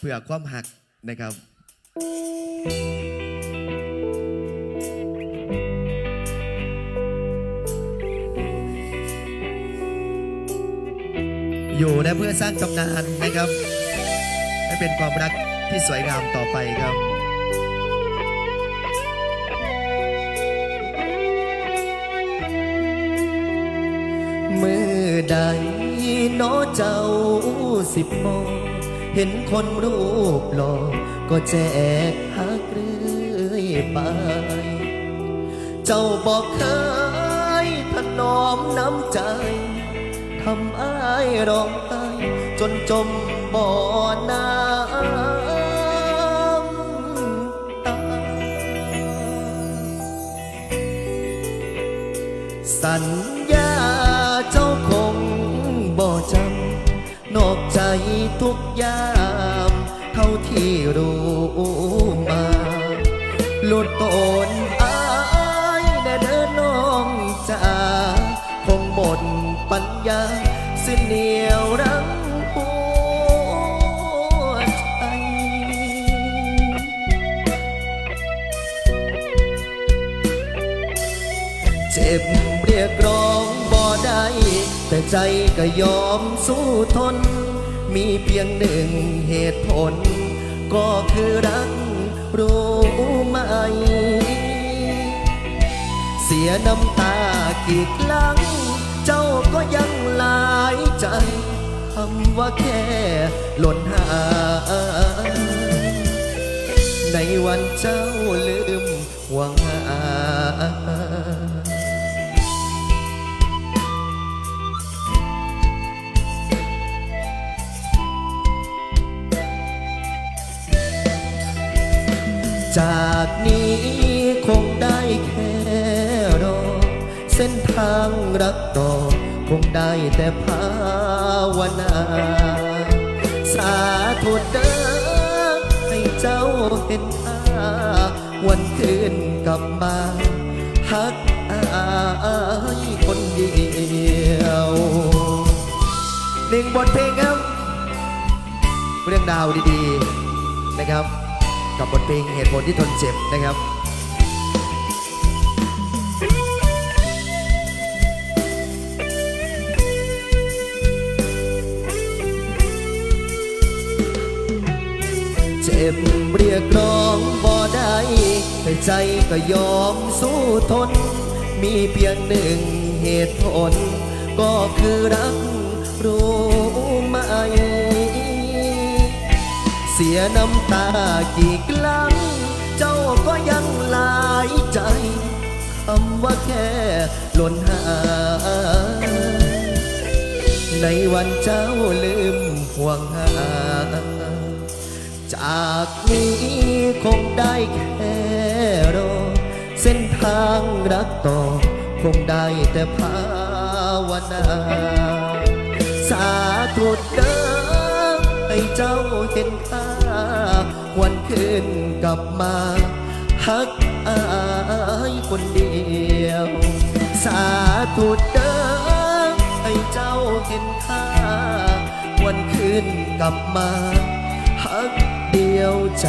เพื่อความหักนะครับอยู่นะเพื่อสร้างตำนานนะครับ ให้เป็นความรักที่สวยงามต่อไปครับเมื่อใดน้อเจ้าสิบโมง เห็นคนรูปหล่อก็แจกหักเรื่อยไป เจ้าบอกเคยถนอมน้ำใจ ทำอ้ายร้องไห้จนจมบ่อน้ำตา สัญญาเจ้าคงบ่จำนอกใจ ทุกยามเท่าที่รู้มา หลุดตนอายแน่เดินน้องจ๋าคงหมดปัญญาสิ้นเหนียวรังหัวใจเจ็บเรียกร้องบ่ได้ แต่ใจก็ยอมสู้ทน มีเพียงหนึ่งเหตุผล ก็คือรักรู้ไหม เสียน้ำตากี่ครั้ง เจ้าก็ยังหลายใจคำว่าแค่หล่นหายในวันเจ้าลืมหวังหา จากนี้คงได้แค่รอ เส้นทางรักต่อ คงได้แต่ภาวนา สาธุเด้อให้เจ้าเห็นค่าวันคืนกลับมาฮักอายคนเดียวหนึ่งบทเพลงครับ เรื่องราวดีๆนะครับ กับบทเพลงเหตุผลที่ทนเจ็บนะครับเจ็บเรียกร้องบ่ได้แต่ใจก็ยอมสู้ทน มีเพียงหนึ่งเหตุผล ก็คือรักรู้ สียน้ำตากี่ครั้ง เจ้าก็ยังหลายใจ คำว่าแค่หล่นหาย ในวันเจ้าลืมห่วงหา จากนี้คงได้แค่รอ เส้นทางรักต่อ คงได้แต่ภาวนา สาธุเด้อ ให้เจ้าเห็นค่าวันคืนกลับมาฮักอายคนเดียว สาธุเด้อให้เจ้าเห็นค่าวันคืนกลับมาฮักเดียวใจ